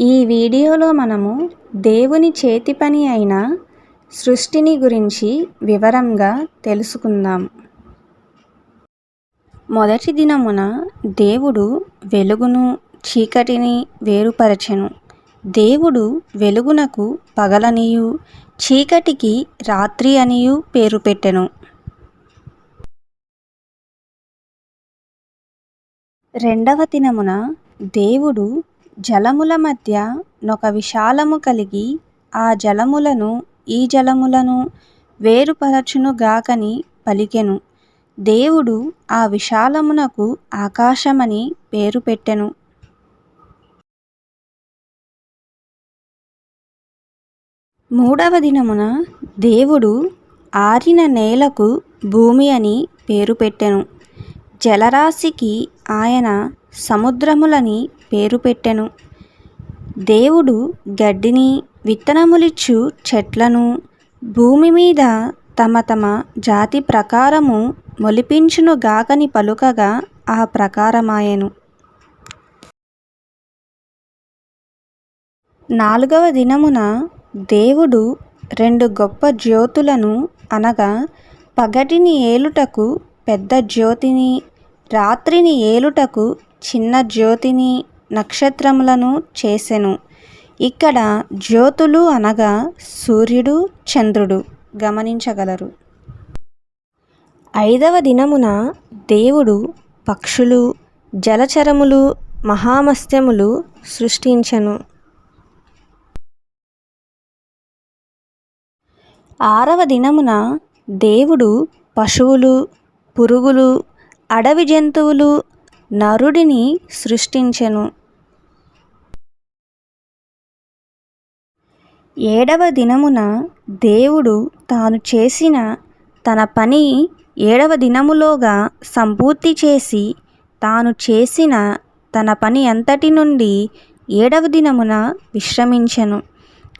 ఈ వీడియోలో మనము దేవుని చేతి పని అయిన సృష్టిని గురించి వివరంగా తెలుసుకుందాం. మొదటి దినమున దేవుడు వెలుగును చీకటిని వేరుపరచెను. దేవుడు వెలుగునకు పగలనియు చీకటికి రాత్రి అనియు పేరు పెట్టెను. రెండవ దినమున దేవుడు జలముల మధ్య నొక విశాలము కలిగి ఆ జలములను ఈ జలములను వేరుపరచునుగాకని పలికెను. దేవుడు ఆ విశాలమునకు ఆకాశమని పేరు పెట్టెను. మూడవ దినమున దేవుడు ఆరిన నేలకు భూమి అని పేరు పెట్టెను. జలరాశికి ఆయన సముద్రములని పేరు పెట్టెను. దేవుడు గడ్డిని విత్తనములిచ్చు చెట్లను భూమి మీద తమ తమ జాతి ప్రకారము మొలిపించును గాకని పలుకగా ఆ ప్రకారమాయెను. నాలుగవ దినమున దేవుడు రెండు గొప్ప జ్యోతులను అనగా పగటిని ఏలుటకు పెద్ద జ్యోతిని రాత్రిని ఏలుటకు చిన్న జ్యోతిని నక్షత్రములను చేసెను. ఇక్కడ జ్యోతులు అనగా సూర్యుడు చంద్రుడు గమనించగలరు. ఐదవ దినమున దేవుడు పక్షులు జలచరములు మహామస్త్యములు సృష్టించెను. ఆరవ దినమున దేవుడు పశువులు పురుగులు అడవి జంతువులు నరుడిని సృష్టించెను. ఏడవ దినమున దేవుడు తాను చేసిన తన పని ఏడవ దినములోగా సంపూర్తి చేసి తాను చేసిన తన పని అంతటి నుండి ఏడవ దినమున విశ్రమించెను.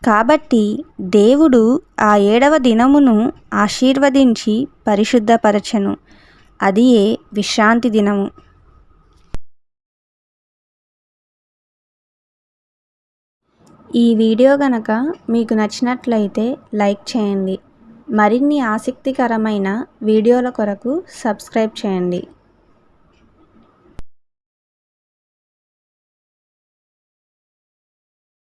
కాబట్టి దేవుడు ఆ ఏడవ దినమును ఆశీర్వదించి పరిశుద్ధపరచెను. అది ఏ విశ్రాంతి దినము. ఈ వీడియో గనక మీకు నచ్చినట్లయితే లైక్ చేయండి. మరిన్ని ఆసక్తికరమైన వీడియోల కొరకు సబ్స్క్రైబ్ చేయండి.